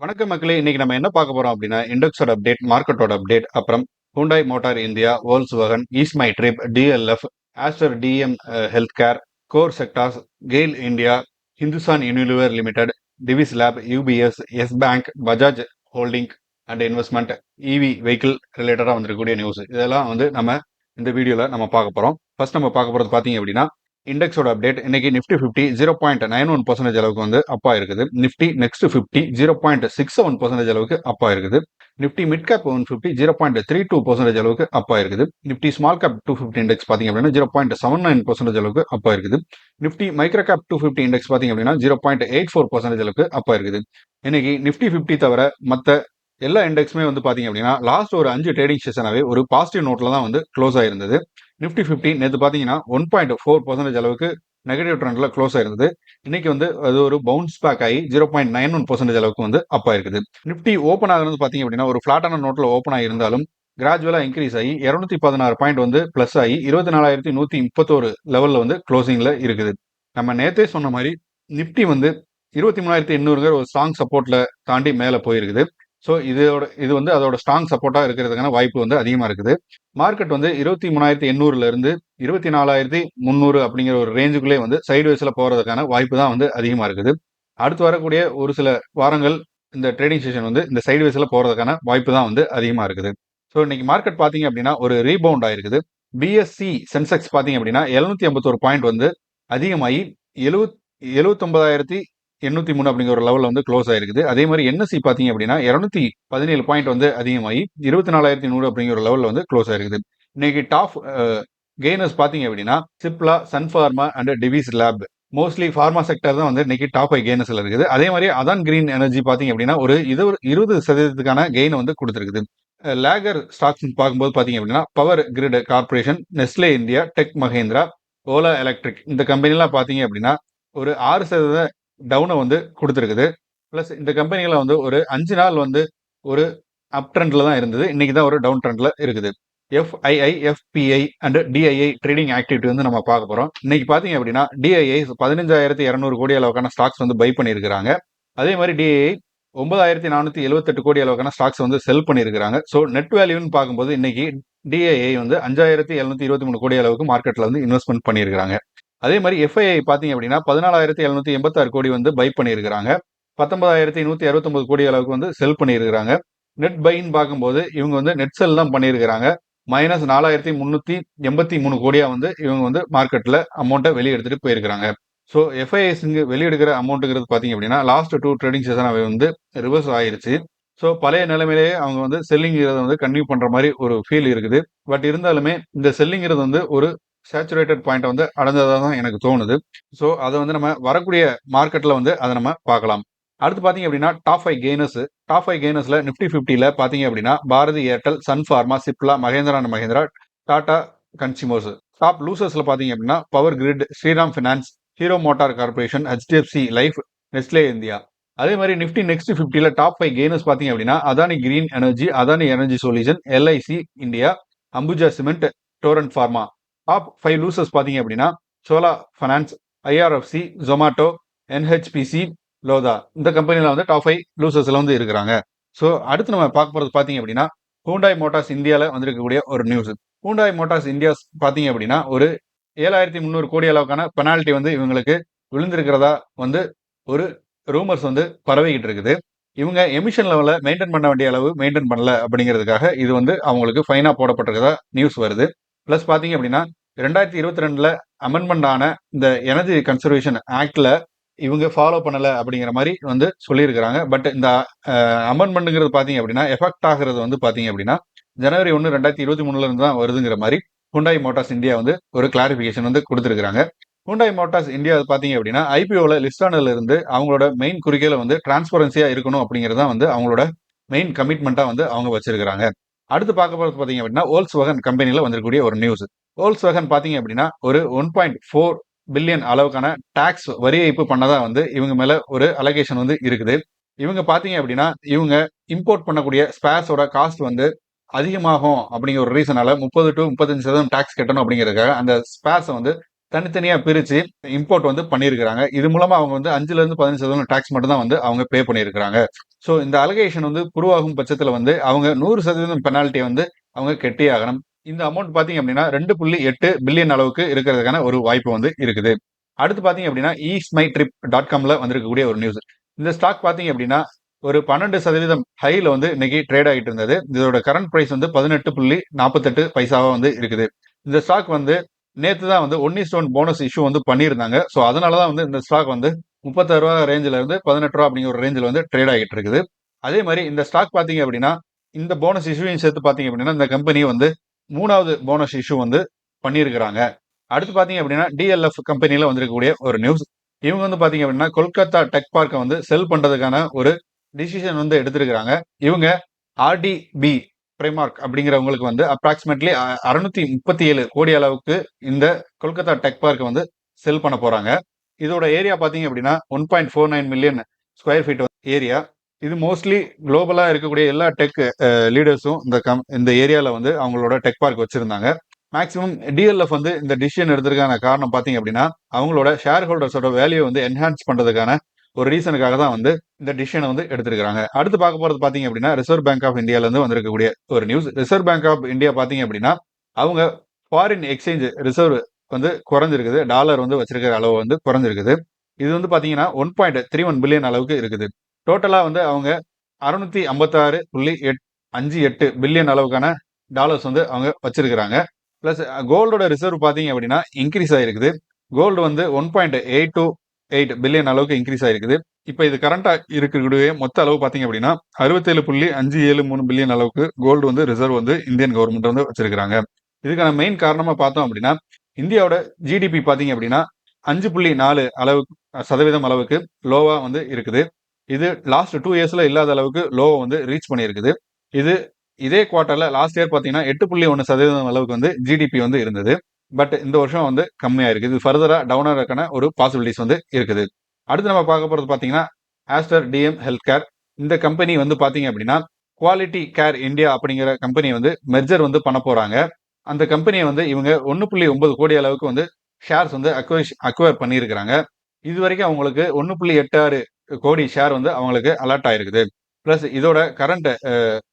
வணக்கம் மக்களே. இன்னைக்கு நம்ம என்ன பார்க்க போறோம் அப்படின்னா இண்டெக்ஸோட அப்டேட் மார்க்கெட்டோட அப்டேட் அப்புறம் Hyundai motor India Volkswagen ease my trip DLF Aster DM health care core sectors GAIL India Hindustan Unilever limited Divis lab UPS yes bank Bajaj holding and investment EV vehicle ரிலேட்டடாக வந்திருக்கக்கூடிய news இதெல்லாம் வந்து நம்ம இந்த வீடியோவில் நம்ம பார்க்க போகிறோம் ஃபர்ஸ்ட் நம்ம பார்க்க போகிறது பார்த்தீங்க அப்படின்னா இண்டெக்ஸோட அப்டேட் இன்னைக்கு Nifty fifty zero point nine one percentage அளவுக்கு வந்து அப்பா இருக்குது Nifty next fifty zero point six seven percentage அளவுக்கு அப்பா இருக்குது Nifty mid cap one fifty zero point three two percentage அளவுக்கு அப்பா இருக்குது Nifty small cap two fifty index பார்த்தீங்க அப்படின்னா zero point seven nine percentage அளவுக்கு அப்பா இருக்குது Nifty micro cap two fifty index பார்த்தீங்க அப்படின்னா zero point eight four percentage அளவுக்கு அப்பா இருக்குது இன்னைக்கு நிஃப்டி ஃபிஃப்டி தவிர மற்ற எல்லா இண்டெக்ஸுமே வந்து பார்த்தீங்க அப்படின்னா லாஸ்ட் ஒரு அஞ்சு ட்ரேடிங் செஷனாகவே ஒரு பாசிட்டிவ் நோட்டில் தான் வந்து க்ளோஸ் ஆயிருந்தது. நிஃப்டி ஃபிஃப்டி நேற்று பார்த்தீங்கன்னா ஒன் பாயிண்ட் ஃபோர் பர்சன்டேஜ் அளவுக்கு நெகட்டிவ் ட்ரெண்டில் க்ளோஸ் ஆயிருந்தது. இன்னைக்கு வந்து அது ஒரு பவுன்ஸ் பேக் ஆகி zero point nine one percentage அளவுக்கு வந்து அப் ஆயிருக்குது. நிஃப்டி ஓப்பன் ஆகிறது பார்த்தீங்க அப்படின்னா ஒரு ஃபிளாட்டான நோட்டில் ஓப்பன் ஆகியிருந்தாலும் கிராஜுவலாக இன்க்ரீஸ் ஆகி இரநூத்தி பதினாறு பாயிண்ட் வந்து ப்ளஸ் ஆகி இருபத்தி நாலாயிரத்தி நூற்றி முப்பத்தோரு லெவலில் வந்து க்ளோசிங்கில் இருக்குது. நம்ம நேற்றே சொன்ன மாதிரி நிஃப்டி வந்து இருபத்தி மூணாயிரத்தி எண்ணூறுங்கிற ஒரு ஸ்ட்ராங் சப்போர்ட்டில் தாண்டி மேலே போயிருக்குது. ஸோ இதோட இது வந்து அதோட ஸ்ட்ராங் சப்போர்ட்டாக இருக்கிறதுக்கான வாய்ப்பு வந்து அதிகமாக இருக்குது. மார்க்கெட் வந்து இருபத்தி மூணாயிரத்தி எண்ணூறுலேருந்து இருபத்தி நாலாயிரத்தி முந்நூறு அப்படிங்கிற ஒரு ரேஞ்சுக்குள்ளே வந்து சைடு வைஸில் போகிறதுக்கான வாய்ப்பு தான் வந்து அதிகமாக இருக்குது. அடுத்து வரக்கூடிய ஒரு சில வாரங்கள் இந்த ட்ரேடிங் செஷன் வந்து இந்த சைடு வைஸில் போகிறதுக்கான வாய்ப்பு தான் வந்து அதிகமாக இருக்குது. ஸோ இன்னைக்கு மார்க்கெட் பார்த்தீங்க அப்படின்னா ஒரு ரீபவுண்ட் ஆயிருக்குது. பிஎஸ்சி சென்செக்ஸ் பார்த்தீங்க அப்படின்னா எழுநூத்தி ஐம்பத்தோரு பாயிண்ட் வந்து அதிகமாகி எழுவத் எழுவத்தொம்பதாயிரத்தி எண்ணூத்தி மூணு அப்படிங்கிற ஒரு லெவலில் வந்து க்ளோஸ் ஆயிருக்குது. அதே மாதிரி என்எஸ்சி பார்த்தீங்க அப்படின்னா இரநூத்தி பதினேழு பாயிண்ட் வந்து அதிகமாகி இருபத்தி நாலாயிரத்தி நூறு அப்படிங்கிற ஒரு லெவலில் வந்து க்ளோஸ் ஆயிருக்குது. இன்னைக்கு டாப் கெய்னர்ஸ் பார்த்தீங்க அப்படின்னா Cipla Sun Pharma and Divis lab mostly pharma sector தான் வந்து இன்னைக்கு டாப் ஐ கெய்னர்ஸ்ல இருக்குது. அதே மாதிரி அதான் கிரீன் எனர்ஜி பார்த்தீங்க அப்படின்னா ஒரு இது இருபது சதவீதத்துக்கான கெயினை வந்து கொடுத்துருக்குது. லேகர் ஸ்டாக்ஸ் பார்க்கும்போது பார்த்தீங்க அப்படின்னா power grid corporation Nestle India tech Mahindra Ola electric இந்த கம்பெனிலாம் பார்த்தீங்க அப்படின்னா ஒரு ஆறு சதவீத டவுனை வந்து கொடுத்துருக்குது. ப்ளஸ் இந்த கம்பெனிகளை வந்து ஒரு அஞ்சு நாள் வந்து ஒரு அப் ட்ரெண்டில் தான் இருந்தது. இன்றைக்கி தான் ஒரு டவுன் ட்ரெண்டில் இருக்குது FII FII and DII trading activity வந்து நம்ம பார்க்க போகிறோம் இன்னைக்கு பார்த்தீங்க அப்படின்னா டிஐஐ பதினஞ்சாயிரத்தி இரநூறு கோடி அளவுக்கான ஸ்டாக்ஸ் வந்து பை பண்ணியிருக்கிறாங்க. அதே மாதிரி டிஐஐ ஒன்பதாயிரத்தி நானூற்றி எழுபத்தெட்டு கோடி அளவுக்கான ஸ்டாக்ஸ் வந்து செல் பண்ணியிருக்கிறாங்க. ஸோ நெட் வேல்யூன்னு பார்க்கும்போது இன்னைக்கு டிஐஐ வந்து அஞ்சாயிரத்தி எழுநூத்தி இருபத்தி மூணு கோடி அளவுக்கு மார்க்கெட்டில் வந்து இன்வெஸ்ட்மெண்ட் பண்ணியிருக்காங்க அதே மாதிரி எஃப்ஐஐ பார்த்தீங்க அப்படின்னா பதினாலாயிரத்தி எழுநூத்தி எண்பத்தாறு கோடி வந்து பை பண்ணியிருக்கிறாங்க. பத்தொன்பதாயிரத்தி நூற்றி அறுபத்தொம்பது கோடி அளவுக்கு வந்து செல் பண்ணியிருக்கிறாங்க. நெட் பைன்னு பார்க்கும்போது இவங்க வந்து நெட் செல் தான் பண்ணியிருக்கிறாங்க. மைனஸ் நாலாயிரத்தி முந்நூற்றி எண்பத்தி மூணு கோடியாக வந்து இவங்க வந்து மார்க்கெட்டில் அமௌண்ட்டை வெளியே எடுத்துகிட்டு போயிருக்கிறாங்க. ஸோ எஃப்ஐஎஸ்ங்க வெளியெடுக்கிற அமௌண்ட்டுங்கிறது பார்த்தீங்க அப்படின்னா லாஸ்ட் டூ ட்ரேடிங் செஷன் அவை வந்து ரிவர்ஸ் ஆயிருச்சு. ஸோ பழைய நிலைமையிலேயே அவங்க வந்து செல்லிங்கிறத வந்து கன்டினியூ பண்ணுற மாதிரி ஒரு ஃபீல் இருக்குது. பட் இருந்தாலுமே இந்த செல்லிங்கிறது வந்து ஒரு சேச்சுரேட்டட் பாயிண்ட் வந்து அடைந்ததாக தான் எனக்கு தோணுது. ஸோ அதை வந்து நம்ம வரக்கூடிய மார்க்கெட்டில் வந்து அதை நம்ம பார்க்கலாம். அடுத்து பார்த்தீங்க அப்படின்னா top five gainers top five கெய்னர்ஸில் Nifty ஃபிஃப்டியில் பார்த்தீங்க அப்படின்னா Bharti Airtel Sun Pharma Cipla Mahindra and Mahindra Tata consumers top லூசர்ஸில் பார்த்தீங்க அப்படின்னா Power Grid Shriram Finance Hero Motor Corporation HDFC Life Nestle India அதே மாதிரி நிஃப்டி நெக்ஸ்ட் ஃபிஃப்டியில் டாப் ஃபைவ் கெய்னர்ஸ் பார்த்தீங்க அப்படின்னா Adani Green Energy Adani Energy solution LIC India Ambuja cement Torrent Pharma top five losers பார்த்தீங்க அப்படின்னா Chola Finance IRFC Zomato NHPC Lodha இந்த கம்பெனியில் வந்து டாப் ஃபைவ் லூசர்ஸில் வந்து இருக்கிறாங்க. ஸோ அடுத்து நம்ம பார்க்க போகிறது பார்த்தீங்க அப்படின்னா ஹூண்டாய் மோட்டார்ஸ் இந்தியாவில் வந்திருக்கக்கூடிய ஒரு நியூஸ் ஹூண்டாய் மோட்டார்ஸ் இந்தியா பார்த்தீங்க அப்படின்னா ஒரு ஏழாயிரத்தி முந்நூறு கோடி அளவுக்கான பெனால்ட்டி வந்து இவங்களுக்கு விழுந்திருக்கிறதா வந்து ஒரு ரூமர்ஸ் வந்து பரவிக்கிட்டு இருக்குது. இவங்க எமிஷன் லெவலில் மெயின்டைன் பண்ண வேண்டிய அளவு மெயின்டைன் பண்ணல அப்படிங்கிறதுக்காக இது வந்து அவங்களுக்கு ஃபைனாக போடப்பட்டிருக்கதா நியூஸ் வருது. ப்ளஸ் பார்த்தீங்க அப்படின்னா ரெண்டாயிரத்தி இருபத்தி ரெண்டில் அமெண்ட்மெண்ட் ஆன இந்த எனர்ஜி கன்சர்வேஷன் ஆக்டில் இவங்க ஃபாலோ பண்ணலை அப்படிங்கிற மாதிரி வந்து சொல்லியிருக்கிறாங்க. பட் இந்த அமெண்ட்மெண்ட்டுங்கிறது பார்த்தீங்க அப்படின்னா எஃபெக்ட் ஆகிறது வந்து பார்த்தீங்க அப்படின்னா ஜனவரி ஒன்று ரெண்டாயிரத்தி இருபத்தி மூணுலேருந்து தான் வருதுங்கிற மாதிரி ஹுண்டாய் மோட்டார்ஸ் இந்தியா வந்து ஒரு கிளாரிஃபிகேஷன் வந்து கொடுத்துருக்காங்க ஹுண்டாய் மோட்டார்ஸ் இந்தியா பார்த்தீங்க அப்படின்னா ஐபிஓவில் லிஸ்ட் ஆனதுலேருந்து அவங்களோட மெயின் குறிக்கையில் வந்து டிரான்ஸ்பரன்சியாக இருக்கணும் அப்படிங்கிறது தான் வந்து அவங்களோட மெயின் கமிட்மெண்ட்டாக வந்து அவங்க வச்சிருக்கிறாங்க. அடுத்து பார்க்க போகிறது பார்த்தீங்க அப்படின்னா ஓல்ஸ் வகன் கம்பெனியில் வந்திருக்கக்கூடிய ஒரு நியூஸ் ஓல்ஸ் வகன் பார்த்தீங்க அப்படின்னா ஒரு ஒன் பாயிண்ட் ஃபோர் பில்லியன் அளவுக்கான டாக்ஸ் வரி ஏய்ப்பு பண்ணதான் வந்து இவங்க மேலே ஒரு அலகேஷன் வந்து இருக்குது. இவங்க பார்த்தீங்க அப்படின்னா இவங்க இம்போர்ட் பண்ணக்கூடிய ஸ்பேர்ஸோட காஸ்ட் வந்து அதிகமாகும் அப்படிங்கிற ஒரு ரீசனால முப்பது டு முப்பத்தஞ்சு சதவீதம் டாக்ஸ் கட்டணும் அப்படிங்கிறதுக்காக அந்த ஸ்பேர்ஸை வந்து தனித்தனியாக பிரித்து இம்போர்ட் வந்து பண்ணியிருக்கிறாங்க. இது மூலமாக அவங்க வந்து அஞ்சுலேருந்து பதினஞ்சு சதவீதம் டேக்ஸ் மட்டும் தான் வந்து அவங்க பே பண்ணியிருக்கிறாங்க. ஸோ இந்த அலகேஷன் வந்து புருவாகும் பட்சத்தில் வந்து அவங்க நூறு சதவீதம் பெனால்ட்டியை வந்து அவங்க கெட்டியே ஆகணும் இந்த அமௌண்ட் பார்த்தீங்க அப்படின்னா ரெண்டு புள்ளி எட்டு பில்லியன் அளவுக்கு இருக்கிறதுக்கான ஒரு வாய்ப்பு வந்து இருக்குது. அடுத்து பார்த்தீங்க அப்படின்னா ஈஸ்மை ட்ரிப் டாட் காம்ல வந்திருக்கக்கூடிய ஒரு நியூஸ் இந்த ஸ்டாக் பார்த்தீங்க அப்படின்னா ஒரு பன்னெண்டு சதவீதம் ஹையில் வந்து இன்னைக்கு ட்ரேட் ஆகிட்டு இருந்தது. இதோட கரண்ட் ப்ரைஸ் வந்து பதினெட்டு புள்ளி நாற்பத்தெட்டு பைசாவாக வந்து இருக்குது. இந்த ஸ்டாக் வந்து நேற்று தான் வந்து ஒன்னி ஸ்டோன் போனஸ் இஷ்யூ வந்து பண்ணியிருந்தாங்க. ஸோ அதனால தான் வந்து இந்த ஸ்டாக் வந்து முப்பத்தாறு ரூபா ரேஞ்சில் இருந்து பதினெட்டு ரூபா அப்படிங்கிற ஒரு ரேஞ்சில் வந்து ட்ரேட் ஆகிட்டு இருக்குது. அதே மாதிரி இந்த ஸ்டாக் பார்த்தீங்க அப்படின்னா இந்த போனஸ் இஷ்யூவையும் சேர்த்து பார்த்தீங்க அப்படின்னா இந்த கம்பெனி வந்து மூணாவது போனஸ் இஷ்யூ வந்து பண்ணியிருக்கிறாங்க. அடுத்து பார்த்தீங்க அப்படின்னா டிஎல்எஃப் கம்பெனியில் வந்திருக்கக்கூடிய ஒரு நியூஸ் இவங்க வந்து பார்த்தீங்க அப்படின்னா கொல்கத்தா டெக் பார்க்கை வந்து செல் பண்ணுறதுக்கான ஒரு டிசிஷன் வந்து எடுத்திருக்கிறாங்க. இவங்க ஆர்டிபி பிரேமார்க் அப்படிங்கிறவங்களுக்கு வந்து அப்ராக்சிமேட்லி அறுநூத்தி முப்பத்தி ஏழு கோடி அளவுக்கு இந்த கொல்கத்தா டெக் பார்க் வந்து செல் பண்ண போறாங்க. இதோட ஏரியா பார்த்தீங்க அப்படின்னா one point four nine million square feet area இது மோஸ்ட்லி குளோபலாக இருக்கக்கூடிய எல்லா டெக் லீடர்ஸும் இந்த கம் இந்த ஏரியாவில் வந்து அவங்களோட டெக் பார்க் வச்சுருந்தாங்க. மேக்ஸிமம் டிஎல்எஃப் வந்து இந்த டிசிஷன் எடுத்திருக்கான காரணம் பார்த்தீங்க அப்படின்னா அவங்களோட ஷேர் ஹோல்டர்ஸோட வேல்யூ வந்து என்ஹான்ஸ் பண்ணுறதுக்கான ஒரு ரீசனுக்காக தான் வந்து இந்த டிசிஷனை வந்து எடுத்திருக்காங்க அடுத்து பார்க்க போகிறது பார்த்தீங்க அப்படின்னா ரிசர்வ் பேங்க் ஆஃப் இந்தியாவிலேருந்து வந்திருக்கக்கூடிய ஒரு news reserve bank of India பார்த்தீங்க அப்படின்னா அவங்க ஃபாரின் எக்ஸ்சேஞ்ச் ரிசர்வ் வந்து குறைஞ்சிருக்குது. டாலர் வந்து வச்சிருக்கிற அளவு வந்து குறைஞ்சிருக்குது. இது வந்து பார்த்தீங்கன்னா one point three one billion அளவுக்கு இருக்குது. டோட்டலாக வந்து அவங்க அறுநூத்தி ஐம்பத்தாறு புள்ளி எட் அஞ்சு எட்டு பில்லியன் அளவுக்கான டாலர்ஸ் வந்து அவங்க வச்சிருக்கிறாங்க. ப்ளஸ் கோல்டோட ரிசர்வ் பார்த்தீங்க அப்படின்னா இன்க்ரீஸ் ஆகிருக்குது கோல்டு வந்து one point eight two eight billion அளவுக்கு இன்க்ரீஸ் ஆயிருக்குது. இப்போ இது கரண்டாக இருக்கக்கூடிய மொத்த அளவு பார்த்தீங்க அப்படின்னா அறுபத்தேழு புள்ளி அஞ்சு ஏழு மூணு பில்லியன் அளவுக்கு கோல்டு வந்து ரிசர்வ் வந்து இந்தியன் கவர்மெண்ட் வந்து வச்சிருக்காங்க இதுக்கான மெயின் காரணமாக பார்த்தோம் அப்படின்னா இந்தியாவோட ஜிடிபி பார்த்தீங்க அப்படின்னா அஞ்சு புள்ளி நாலு அளவு சதவீதம் அளவுக்கு லோவாக வந்து இருக்குது. இது லாஸ்ட் டூ இயர்ஸில் இல்லாத அளவுக்கு லோவை வந்து ரீச் பண்ணியிருக்குது. இது இதே குவார்ட்டரில் லாஸ்ட் இயர் பார்த்தீங்கன்னா எட்டு புள்ளி ஒன்று சதவீதம் அளவுக்கு வந்து ஜிடிபி வந்து இருந்தது. பட் இந்த வருஷம் வந்து கம்மியாக இருக்குது. இது ஃபர்தராக டவுனாக இருக்கான ஒரு பாசிபிலிட்டிஸ் வந்து இருக்குது. அடுத்து நம்ம பார்க்க போகிறது பார்த்தீங்கன்னா ஆஸ்டர் டிஎம் ஹெல்த் கேர் இந்த கம்பெனி வந்து பார்த்தீங்க அப்படின்னா குவாலிட்டி கேர் இந்தியா அப்படிங்கிற கம்பெனி வந்து மெர்ஜர் வந்து பண்ண போகிறாங்க அந்த கம்பெனியை வந்து இவங்க ஒன்று புள்ளி ஒன்பது கோடி அளவுக்கு வந்து ஷேர்ஸ் வந்து அக்வைஸ் அக்வயர் பண்ணியிருக்கிறாங்க. இது வரைக்கும் அவங்களுக்கு ஒன்று புள்ளி எட்டு ஆறு கோடி ஷேர் வந்து அவங்களுக்கு அலர்ட் ஆயிருக்குது. ப்ளஸ் இதோட கரண்ட்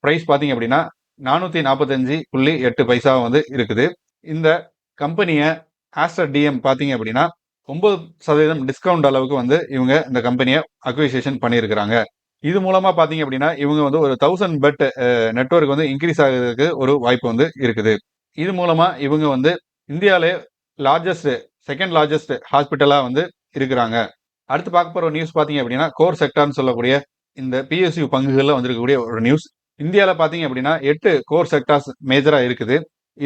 ப்ரைஸ் பார்த்தீங்க அப்படின்னா நானூற்றி நாற்பத்தஞ்சு புள்ளி எட்டு பைசா வந்து இருக்குது. இந்த கம்பெனியை ஆஸ்டர் டிஎம் பார்த்தீங்க அப்படின்னா ஒன்பது சதவீதம் டிஸ்கவுண்ட் அளவுக்கு வந்து இவங்க இந்த கம்பெனியை அக்விசேஷன் பண்ணியிருக்கிறாங்க இது மூலமா பாத்தீங்க அப்படின்னா இவங்க வந்து ஒரு தௌசண்ட் பெட் நெட்ஒர்க் வந்து இன்க்ரீஸ் ஆகிறதுக்கு ஒரு வாய்ப்பு வந்து இருக்குது. இது மூலமா இவங்க வந்து இந்தியாவிலே லார்ஜஸ்ட் செகண்ட் லார்ஜஸ்ட் ஹாஸ்பிட்டலா வந்து இருக்கிறாங்க. அடுத்து பார்க்க போற நியூஸ் பாத்தீங்க அப்படின்னா கோர் செக்டார்னு சொல்லக்கூடிய இந்த பிஎஸ்யூ பங்குகளில் வந்திருக்கக்கூடிய ஒரு நியூஸ் இந்தியாவில் பார்த்தீங்க அப்படின்னா எட்டு கோர் செக்டார்ஸ் மேஜராக இருக்குது.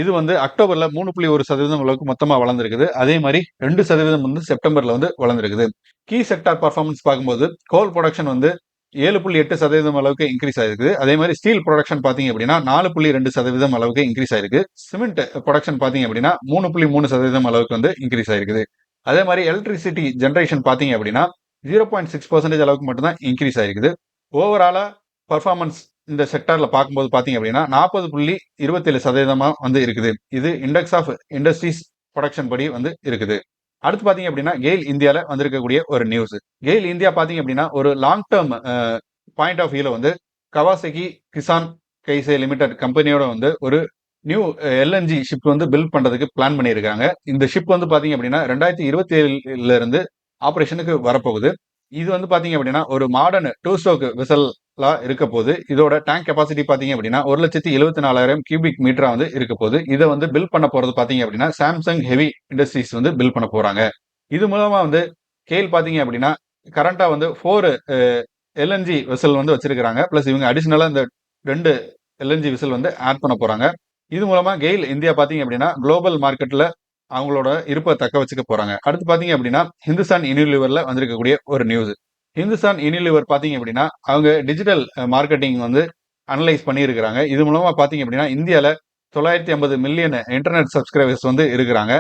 இது வந்து அக்டோபர்ல மூணு புள்ளி ஒரு சதவீதம் அளவுக்கு மொத்தமாக வளர்ந்துருக்குது. அதே மாதிரி ரெண்டு சதவீதம் வந்து செப்டம்பர்ல வந்து வளர்ந்துருக்குது. கீ செக்டார் பர்ஃபார்மன்ஸ் பார்க்கும்போது கோல் ப்ரொடக்ஷன் வந்து ஏழு புள்ளி எட்டு சதவீதம் அளவுக்கு இன்க்ரீஸ் ஆயிருக்கு அதே மாதிரி ஸ்டீல் ப்ரொடக்ஷன் பார்த்தீங்க அப்படின்னா நாலு புள்ளி ரெண்டு சதவீதம் அளவுக்கு இன்க்ரீஸ் ஆயிருக்கு. சிமெண்ட் ப்ரொடக்ஷன் பார்த்தீங்க அப்படின்னா மூணு புள்ளி மூணு சதவீதம் அளவுக்கு வந்து இன்க்ரீஸ் ஆயிருக்குது. அதே மாதிரி எலக்ட்ரிசிட்டி ஜென்ரேஷன் பார்த்தீங்க அப்படின்னா ஜீரோ பாயிண்ட் சிக்ஸ் பர்சன்டேஜ் அளவுக்கு மட்டும்தான் இன்க்ரீஸ் ஆயிருக்குது. ஓவராலா பர்ஃபார்மன்ஸ் இந்த செக்டார்ல பார்க்கும்போது பார்த்தீங்க அப்படின்னா நாற்பது புள்ளி இருபத்தேழு சதவீதமா வந்து இருக்குது. இது இண்டெக்ஸ் ஆஃப் இண்டஸ்ட்ரீஸ் ப்ரொடக்ஷன் படி வந்து இருக்குது. அடுத்து பார்த்தீங்க அப்படின்னா கெயில் இந்தியாவில் வந்திருக்கக்கூடிய ஒரு நியூஸ் கெயில் இந்தியா பார்த்தீங்க அப்படின்னா ஒரு லாங் டேர்ம் பாயிண்ட் ஆஃப் வியூவில் வந்து கவாசகி கிசான் கைசே லிமிடெட் கம்பெனியோட வந்து ஒரு நியூ எல்என்ஜி ஷிப் வந்து பில்ட் பண்றதுக்கு பிளான் பண்ணியிருக்காங்க. இந்த ஷிப் வந்து பார்த்தீங்க அப்படின்னா ரெண்டாயிரத்தி இருபத்தி ஏழுல இருந்து வரப்போகுது. இது வந்து பார்த்தீங்க அப்படின்னா ஒரு மாடர்ன் டூ ஸ்டோக் லா இருக்க போது இதோட டேங்க் கெப்பாசிட்டி பார்த்தீங்க அப்படின்னா ஒரு லட்சத்தி எழுபத்தி நாலாயிரம் கியூபிக் மீட்டராக வந்து இருக்க போது இதை வந்து பில் பண்ண போறது பார்த்தீங்க அப்படின்னா சாம்சங் ஹெவி இண்டஸ்ட்ரீஸ் வந்து பில் பண்ண போறாங்க. இது மூலமா வந்து கேல் பார்த்தீங்க அப்படின்னா கரண்டா வந்து ஃபோர் எல்என்ஜி விசல் வந்து வச்சிருக்கிறாங்க. பிளஸ் இவங்க அடிஷ்னலாக இந்த ரெண்டு எல்என்ஜி விசல் வந்து ஆட் பண்ண போறாங்க. இது மூலமா கெயில் இந்தியா பார்த்தீங்க அப்படின்னா குளோபல் மார்க்கெட்டில் அவங்களோட இருப்பை தக்க வச்சுக்க போறாங்க. அடுத்து பார்த்தீங்க அப்படின்னா ஹிந்துஸ்தான் யூனிலிவரில் வந்திருக்கக்கூடிய ஒரு நியூஸ் இந்துஸ்தான் யூனிலிவர் பார்த்தீங்க அப்படின்னா அவங்க டிஜிட்டல் மார்க்கெட்டிங் வந்து அனலைஸ் பண்ணியிருக்கிறாங்க. இது மூலமாக பார்த்தீங்க அப்படின்னா இந்தியாவில் தொள்ளாயிரத்தி ஐம்பது மில்லியன் இன்டர்நெட் சப்ஸ்கிரைபர்ஸ் வந்து இருக்கிறாங்க.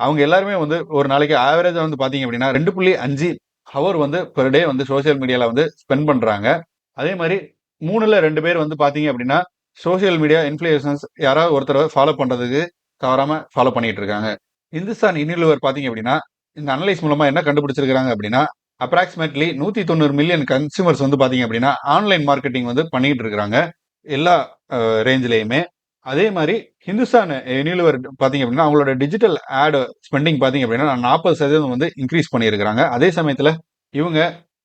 அவங்க எல்லாருமே வந்து ஒரு நாளைக்கு ஆவரேஜாக வந்து பார்த்தீங்க அப்படின்னா ரெண்டு புள்ளி அஞ்சு ஹவர் வந்து பெர் டே வந்து சோசியல் மீடியாவில் வந்து ஸ்பெண்ட் பண்ணுறாங்க அதே மாதிரி மூணில் ரெண்டு பேர் வந்து பார்த்தீங்க அப்படின்னா சோசியல் மீடியா இன்ஃபுளுசன்ஸ் யாராவது ஒருத்தரை ஃபாலோ பண்ணுறதுக்கு தவறாமல் ஃபாலோ பண்ணிகிட்டு இருக்காங்க. இந்துஸ்தான் இன்னிலுவர் பார்த்தீங்க அப்படின்னா இந்த அனலைஸ் மூலமாக என்ன கண்டுபிடிச்சிருக்கிறாங்க அப்படின்னா அப்ராக்சிமேட்லி நூற்றி தொண்ணூறு மில்லியன் கன்சியூமர்ஸ் வந்து பார்த்தீங்க அப்படின்னா ஆன்லைன் மார்க்கெட்டிங் வந்து பண்ணிகிட்டு இருக்காங்க எல்லா ரேஞ்சிலையுமே அதே மாதிரி ஹிந்துஸ்தான் யூனிலிவர் பார்த்தீங்க அப்படின்னா அவங்களோட டிஜிட்டல் ஆடு ஸ்பெண்டிங் பார்த்தீங்க அப்படின்னா நாற்பது சதவீதம் வந்து இன்க்ரீஸ் பண்ணியிருக்கிறாங்க. அதே சமயத்தில் இவங்க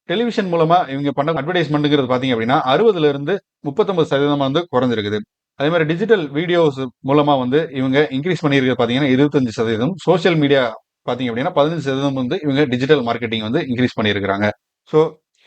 டெலிவிஷன் மூலமாக இவங்க பண்ண அட்வர்டைஸ்மெண்ட்டுங்கிறது பார்த்தீங்க அப்படின்னா அறுபதுலேருந்து முப்பத்தொம்பது சதவீதமாக சதவீதம் வந்து குறைஞ்சிருக்குது. அதே மாதிரி டிஜிட்டல் வீடியோஸ் மூலமாக வந்து இவங்க இன்க்ரீஸ் பண்ணியிருக்கிறது பார்த்தீங்கன்னா இருபத்தஞ்சு சதவீதம். சோஷியல் மீடியா பார்த்தீங்க அப்படின்னா பதினஞ்சு சதவீதம் வந்து இவங்க டிஜிட்டல் மார்க்கெட்டிங் வந்து இன்க்ரீஸ் பண்ணியிருக்கிறாங்க. ஸோ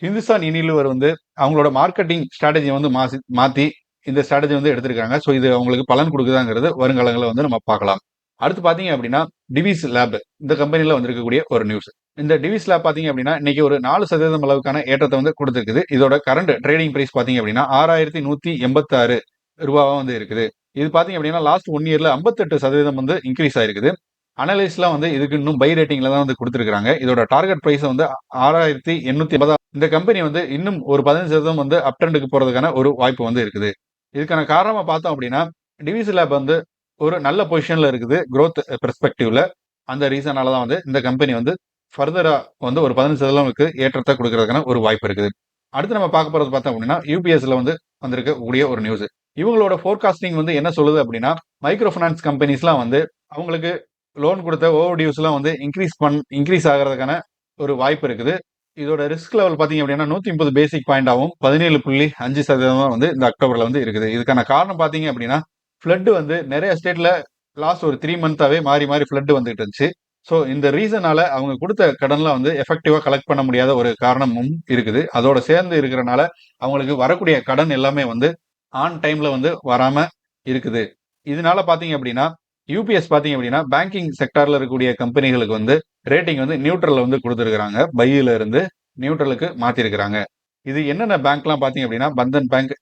ஹிந்துஸ்தான் இனிலுவர் வந்து அவங்களோட மார்க்கெட்டிங் ஸ்ட்ராட்டஜி வந்து மாசி மாற்றி இந்த ஸ்ட்ராட்டஜி வந்து எடுத்திருக்காங்க. ஸோ இது அவங்களுக்கு பலன் கொடுக்குதாங்கிறது வருங்காலங்களில் வந்து நம்ம பார்க்கலாம். அடுத்து பார்த்தீங்க அப்படின்னா டிவிஸ் லேப் இந்த கம்பெனியில் வந்திருக்கக்கூடிய ஒரு நியூஸ் இந்த டிவிஸ் லேப் பார்த்தீங்க அப்படின்னா இன்னைக்கு ஒரு நாலு சதவீதம் அளவுக்கான ஏற்றத்தை வந்து கொடுத்துருக்குது. இதோட கரண்ட் ட்ரேடிங் ப்ரைஸ் பார்த்தீங்க அப்படின்னா ஆறாயிரத்தி நூற்றி எண்பத்தாறு ரூபாவாக வந்து இருக்குது. இது பார்த்தீங்க அப்படின்னா லாஸ்ட் ஒன் இயர்ல ஐம்பத்தெட்டு சதவீதம் வந்து இன்க்ரீஸ் ஆயிருக்குது. அனலைஸ்லாம் வந்து இதுக்கு இன்னும் பை ரேட்டிங்ல தான் வந்து கொடுத்துருக்காங்க இதோட டார்கெட் பிரைஸ் வந்து ஆறாயிரத்தி எண்ணூத்தி ஐம்பதா இந்த கம்பெனி வந்து இன்னும் ஒரு பதினஞ்சு சதவீதம் வந்து அப் ட்ரெண்டுக்கு போறதுக்கான ஒரு வாய்ப்பு வந்து இருக்குது. இதுக்கான காரணமா பார்த்தோம் அப்படின்னா டிவிசி லேப் வந்து ஒரு நல்ல பொசிஷன்ல இருக்குது க்ரோத் பெர்ஸ்பெக்டிவ்ல அந்த ரீசனால தான் வந்து இந்த கம்பெனி வந்து ஃபர்தரா வந்து ஒரு பதினஞ்சு சதவீதம்க்கு ஏற்றத்தை கொடுக்கறதுக்கான ஒரு வாய்ப்பு இருக்குது. அடுத்து நம்ம பார்க்க போறது பார்த்தோம் அப்படின்னா யூபிஎஸ்ல வந்து வந்திருக்கக்கூடிய ஒரு நியூஸ் இவங்களோட ஃபோர்காஸ்டிங் வந்து என்ன சொல்லுது அப்படின்னா மைக்ரோ ஃபைனான்ஸ் கம்பெனிஸ்லாம் வந்து அவங்களுக்கு லோன் கொடுத்த ஓவர் டியூஸ்லாம் வந்து இன்க்ரீஸ் பண் இன்க்ரீஸ் ஆகிறதுக்கான ஒரு வாய்ப்பு இருக்குது. இதோட ரிஸ்க் லெவல் பார்த்தீங்க அப்படின்னா நூத்தி முப்பது பேசிக் பாயிண்டாவும் பதினேழு புள்ளி அஞ்சு சதவீதம் வந்து இந்த அக்டோபர்ல வந்து இருக்குது. இதுக்கான காரணம் பார்த்தீங்க அப்படின்னா ஃப்ளட்டு வந்து நிறைய ஸ்டேட்ல லாஸ்ட் ஒரு த்ரீ மந்தாவே மாறி மாறி ஃப்ளட்டு வந்துட்டு இருந்துச்சு. ஸோ இந்த ரீசனால அவங்க கொடுத்த கடன்லாம் வந்து எஃபெக்டிவாக கலெக்ட் பண்ண முடியாத ஒரு காரணமும் இருக்குது. அதோட சேர்ந்து இருக்கிறனால அவங்களுக்கு வரக்கூடிய கடன் எல்லாமே வந்து ஆன் டைம்ல வந்து வராம இருக்குது. இதனால பார்த்தீங்க அப்படின்னா யூபிஎஸ் பார்த்தீங்க அப்படின்னா பேங்கிங் செக்டாரில் இருக்கக்கூடிய கம்பெனிகளுக்கு வந்து ரேட்டிங் வந்து நியூட்ரலில் வந்து கொடுத்துருக்குறாங்க. பையில இருந்து நியூட்ரலுக்கு மாற்றிருக்கிறாங்க இது என்னென்ன பேங்க்லாம் பார்த்தீங்க அப்படின்னா Bandhan bank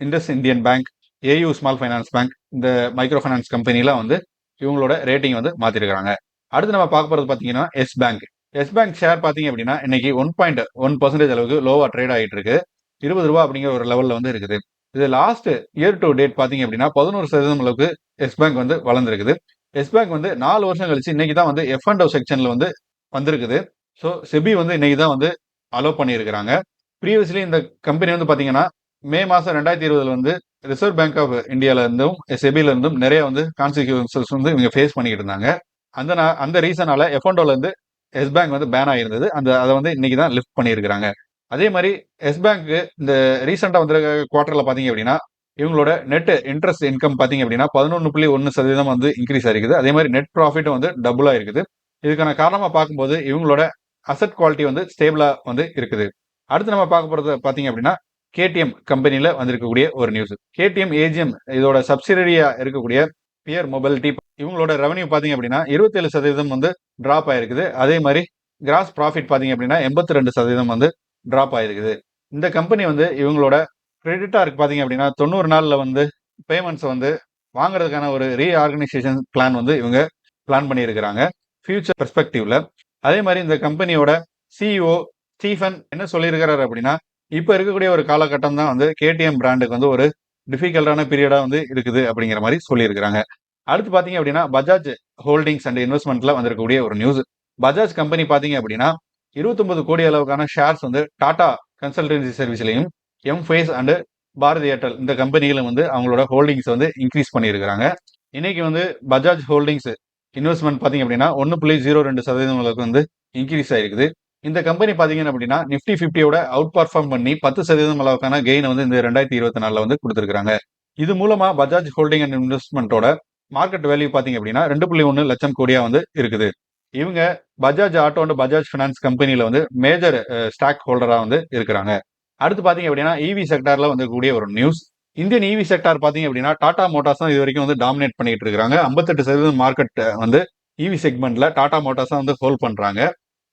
Indus Indian bank AU small finance bank இந்த மைக்ரோ ஃபைனான்ஸ் கம்பெனிலாம் வந்து இவங்களோட ரேட்டிங் வந்து மாற்றிருக்கிறாங்க அடுத்து நம்ம பார்க்க போறது பார்த்தீங்கன்னா yes bank yes bank share பார்த்தீங்க அப்படின்னா இன்னைக்கு ஒன் பாயிண்ட் ஒன் பர்சன்டேஜ் அளவுக்கு லோவாக ட்ரேட் ஆகிட்டு இருக்கு. இருபது ரூபா அப்படிங்கிற ஒரு லெவல்ல வந்து இருக்குது. இது லாஸ்ட் இயர் டு டேட் பார்த்தீங்க அப்படின்னா பதினோரு சதவீதம் அளவுக்கு எஸ் பேங்க் வந்து வளர்ந்துருக்குது. எஸ் பேங்க் வந்து நாலு வருஷம் கழிச்சு இன்னைக்கு தான் வந்து எஃப் அண்ட் செக்ஷனில் வந்து வந்திருக்குது. ஸோ செபி வந்து இன்னைக்கு தான் வந்து அலோவ் பண்ணியிருக்கிறாங்க. ப்ரீவியஸ்லி இந்த கம்பெனி வந்து பார்த்தீங்கன்னா மே மாதம் ரெண்டாயிரத்தி இருபதுல வந்து ரிசர்வ் பேங்க் ஆஃப் இந்தியால இருந்தும் செபில இருந்தும் நிறைய வந்து கான்சிக்வன்சஸ் வந்து இவங்க ஃபேஸ் பண்ணிக்கிட்டு இருந்தாங்க. அந்த நா- அந்த ரீசனால எஃப்என்டோல இருந்து எஸ் பேங்க் வந்து பேன் ஆகிருந்தது அந்த அதை வந்து இன்னைக்கு தான் லிஃப்ட் பண்ணியிருக்கிறாங்க. அதே மாதிரி எஸ் பேங்க்கு இந்த ரீசெண்டாக வந்திருக்க குவார்டரில் பார்த்தீங்க அப்படின்னா இவங்களோட நெட் இன்ட்ரெஸ்ட் இன்கம் பார்த்தீங்க அப்படின்னா பதினொன்று புள்ளி ஒன்று சதவீதம் வந்து இன்க்ரீஸ் ஆயிருக்குது. அதே மாதிரி நெட் ப்ராஃபிட்டும் வந்து டபுளாக இருக்குது. இதுக்கான காரணமாக பார்க்கும்போது இவங்களோட அசட் குவாலிட்டி வந்து ஸ்டேபிளாக வந்து இருக்குது. அடுத்து நம்ம பார்க்க போகிறது பார்த்தீங்க அப்படின்னா கேடிஎம் கம்பெனியில் வந்திருக்கக்கூடிய ஒரு நியூஸ் கேடிஎம் ஏஜிஎம் இதோட சப்சிடரியாக இருக்கக்கூடிய பியர் மொபைலிட்டி இவங்களோட ரெவன்யூ பார்த்தீங்க அப்படின்னா இருபத்தேழு சதவீதம் வந்து ட்ராப் ஆயிருக்குது. அதே மாதிரி கிராஸ் ப்ராஃபிட் பார்த்தீங்க அப்படின்னா எண்பத்தி ரெண்டு சதவீதம் வந்து ட்ராப் ஆயிருக்குது. இந்த கம்பெனி வந்து இவங்களோட கிரெடிட்டாக இருக்கு பார்த்தீங்க அப்படின்னா தொண்ணூறு நாளில் வந்து பேமெண்ட்ஸை வந்து வாங்குறதுக்கான ஒரு ரீஆர்கனைசேஷன் பிளான் வந்து இவங்க பிளான் பண்ணியிருக்கிறாங்க. ஃபியூச்சர் பெர்ஸ்பெக்டிவ்ல அதே மாதிரி இந்த கம்பெனியோட சிஇஓ ஸ்டீஃபன் என்ன சொல்லியிருக்கிறாரு அப்படின்னா இப்போ இருக்கக்கூடிய ஒரு காலகட்டம் தான் வந்து கேடிஎம் பிராண்டுக்கு வந்து ஒரு டிஃபிகல்ட்டான பீரியடாக வந்து இருக்குது அப்படிங்கிற மாதிரி சொல்லியிருக்கிறாங்க. அடுத்து பார்த்தீங்க அப்படின்னா பஜாஜ் ஹோல்டிங்ஸ் அண்ட் இன்வெஸ்ட்மெண்ட்ல வந்திருக்கக்கூடிய ஒரு நியூஸ் பஜாஜ் கம்பெனி பார்த்தீங்க அப்படின்னா 29 கோடி அளவுக்கான ஷேர்ஸ் வந்து டாடா கன்சல்டன்சி சர்வீஸ்லையும் Mphasis and Bharti Airtel இந்த கம்பெனிகளும் வந்து அவங்களோட ஹோல்டிங்ஸ் வந்து இன்க்ரீஸ் பண்ணியிருக்கிறாங்க. இன்னைக்கு வந்து பஜாஜ் ஹோல்டிங்ஸ் இன்வெஸ்ட்மெண்ட் பாத்தீங்க அப்படின்னா ஒன்று புள்ளி ஜீரோ ரெண்டு சதவீதம் அளவுக்கு வந்து இன்க்ரீஸ் ஆயிருக்குது. இந்த கம்பெனி பாத்தீங்க அப்படின்னா நிஃப்டி ஃபிஃப்டியோட அவுட் பர்ஃபார்ம் பண்ணி பத்து சதவீதம் அளவுக்கான கெயின் வந்து இந்த ரெண்டாயிரத்தி இருபத்தி நாலில் வந்து கொடுத்துருக்காங்க இது மூலமா பஜாஜ் ஹோல்டிங் அண்ட் இன்வெஸ்ட்மெண்ட்டோட மார்க்கெட் வேல்யூ பாத்தீங்க அப்படின்னா ரெண்டு புள்ளி ஒன்று லட்சம் கோடியா வந்து இருக்குது. இவங்க Bajaj auto and Bajaj finance கம்பெனியில் வந்து மேஜர் ஸ்டாக் ஹோல்டராக வந்து இருக்கிறாங்க. அடுத்து பார்த்தீங்க அப்படின்னா இவி செக்டாரில் வந்து கூடிய ஒரு நியூஸ் இந்தியன் இவி செக்டார் பார்த்தீங்க அப்படின்னா டாடா மோட்டார்ஸ் தான் இது வரைக்கும் வந்து டாமினேட் பண்ணிட்டு இருக்காங்க ஐம்பத்தெட்டு சதவீதம் மார்க்கெட் வந்து இவி செக்மெண்ட்ல டாடா மோட்டார்ஸ் தான் வந்து ஹோல்ட் பண்றாங்க.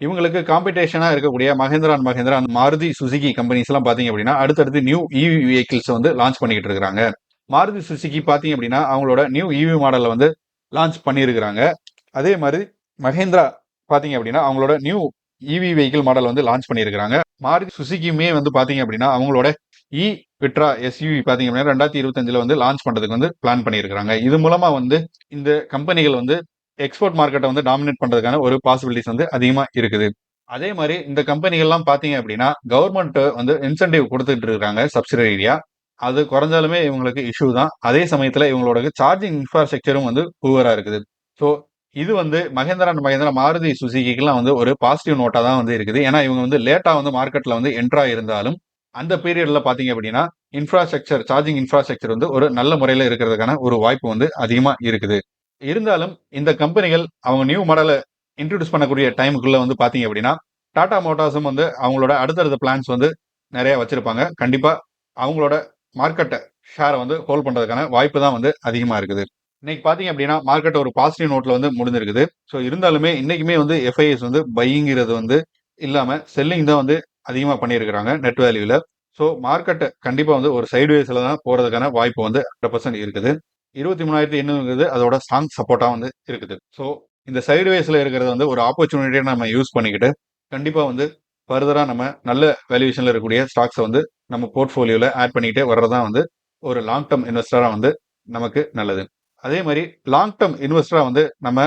இவங்களுக்கு காம்படிஷனாக இருக்கக்கூடிய மஹேந்திரா அண்ட் மஹேந்திரா அந்த மாருதி சுசுகி கம்பெனிஸ் எல்லாம் அப்படின்னா அடுத்தடுத்து நியூ இவி வெஹிக்கிள்ஸ் வந்து லான்ச் பண்ணிக்கிட்டு இருக்காங்க மாருதி சுசுகி பார்த்தீங்க அப்படின்னா அவங்களோட நியூ இவி மாடலை வந்து லான்ச் பண்ணியிருக்கிறாங்க அதே மாதிரி மஹேந்திரா பாத்தீங்க அப்படின்னா அவங்களோட நியூ இவி வெஹிக்கிள் மாடல் வந்து லான்ச் பண்ணியிருக்காங்க மாருதி சுசுகியுமே வந்து பாத்தீங்க அப்படின்னா அவங்களோட இ விட்ரா எஸ்யூவி பாத்தீங்க அப்படின்னா ரெண்டாயிரத்தி இருபத்தஞ்சுல வந்து லான்ச் பண்றதுக்கு வந்து பிளான் பண்ணியிருக்காங்க இது மூலமா வந்து இந்த கம்பெனிகள் வந்து எக்ஸ்போர்ட் மார்க்கெட்டை வந்து டாமினேட் பண்றதுக்கான ஒரு பாசிபிலிட்டிஸ் வந்து அதிகமா இருக்குது அதே மாதிரி இந்த கம்பெனிகள்லாம் பார்த்தீங்க அப்படின்னா, கவர்மெண்ட் வந்து இன்சென்டிவ் கொடுத்துட்டு இருக்காங்க சப்சிடரியா. அது குறைஞ்சாலுமே இவங்களுக்கு இஷ்யூ தான். அதே சமயத்துல இவங்களோட சார்ஜிங் இன்ஃப்ராஸ்ட்ரக்சரும் வந்து புவரா இருக்குது. ஸோ இது வந்து மகேந்திரா அண்ட் மகேந்திரா, மாருதி சுசுகிக்குலாம் வந்து ஒரு பாசிட்டிவ் நோட்டா தான் வந்து இருக்குது. ஏன்னா இவங்க வந்து லேட்டா வந்து மார்க்கெட்ல வந்து என்ட்ரா இருந்தாலும் அந்த பீரியட்ல பார்த்தீங்க அப்படின்னா, இன்ஃப்ராஸ்ட்ரக்சர் சார்ஜிங் இன்ஃப்ராஸ்ட்ரக்சர் வந்து ஒரு நல்ல முறையில இருக்கிறதுக்கான ஒரு வாய்ப்பு வந்து அதிகமா இருக்குது. இருந்தாலும் இந்த கம்பெனிகள் அவங்க நியூ மாடலை இன்ட்ரடியூஸ் பண்ணக்கூடிய டைமுக்குள்ள வந்து பார்த்தீங்க அப்படின்னா, டாடா மோட்டார்ஸும் வந்து அவங்களோட அடுத்தடுத்த பிளான்ஸ் வந்து நிறையா வச்சிருப்பாங்க. கண்டிப்பா அவங்களோட மார்க்கெட்டை ஷேரை வந்து ஹோல்ட் பண்றதுக்கான வாய்ப்பு தான் வந்து அதிகமா இருக்குது. இன்னைக்கு பார்த்தீங்க அப்படின்னா, மார்க்கெட் ஒரு பாசிட்டிவ் நோட்ல வந்து முடிஞ்சிருக்குது. ஸோ இருந்தாலுமே இன்னைக்குமே வந்து எஃப்ஐஎஸ் வந்து பையிங்கிறது வந்து இல்லாம, செல்லிங் தான் வந்து அதிகமா பண்ணியிருக்கிறாங்க நெட் வேல்யூல. ஸோ மார்க்கெட் கண்டிப்பா வந்து ஒரு சைடுவேஸில் தான் போறதுக்கான வாய்ப்பு வந்து 100% இருக்குது. 23,800ங்கிறது அதோட ஸ்ட்ராங் சப்போர்ட்டா வந்து இருக்குது. ஸோ இந்த சைடுவேஸில் இருக்கிறது வந்து ஒரு ஆப்பர்ச்சுனிட்டியை நம்ம யூஸ் பண்ணிக்கிட்டு, கண்டிப்பா வந்து ஃபர்தரா நம்ம நல்ல வேல்யூவேஷன்ல இருக்கக்கூடிய ஸ்டாக்ஸை வந்து நம்ம போர்ட்ஃபோலியோல ஆட் பண்ணிக்கிட்டே வர்றது தான் வந்து ஒரு லாங் டேர்ம் இன்வெஸ்டரா வந்து நமக்கு நல்லது. அதே மாதிரி லாங் டெர்ம் இன்வெஸ்டராக வந்து நம்ம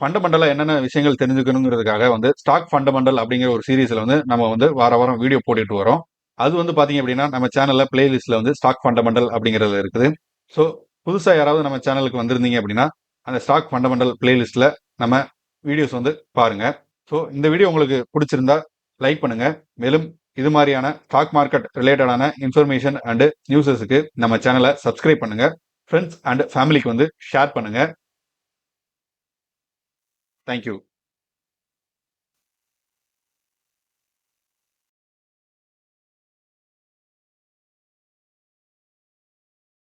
ஃபண்டமெண்டலாக என்னென்ன விஷயங்கள் தெரிஞ்சுக்கணுங்கிறதுக்காக வந்து ஸ்டாக் ஃபண்டமெண்டல் அப்படிங்கிற ஒரு சீரீஸில் வந்து நம்ம வந்து வார வாரம் வீடியோ போட்டுட்டு வரோம். அது வந்து பார்த்தீங்க அப்படின்னா, நம்ம சேனலில் பிளேலிஸ்ட்ல வந்து ஸ்டாக் ஃபண்டமெண்டல் அப்படிங்கிறது இருக்குது. ஸோ புதுசாக யாராவது நம்ம சேனலுக்கு வந்திருந்தீங்க அப்படின்னா, அந்த ஸ்டாக் ஃபண்டமெண்டல் பிளேலிஸ்ட்ல நம்ம வீடியோஸ் வந்து பாருங்கள் ஸோ இந்த வீடியோ உங்களுக்கு பிடிச்சிருந்தா லைக் பண்ணுங்கள் மேலும் இது மாதிரியான ஸ்டாக் மார்க்கெட் ரிலேட்டடான இன்ஃபர்மேஷன் அண்டு நியூஸஸுக்கு நம்ம சேனலை சப்ஸ்கிரைப் பண்ணுங்கள் ஃப்ரெண்ட்ஸ் அண்ட் ஃபேமிலிக்கு வந்து ஷேர் பண்ணுங்க. Thank you.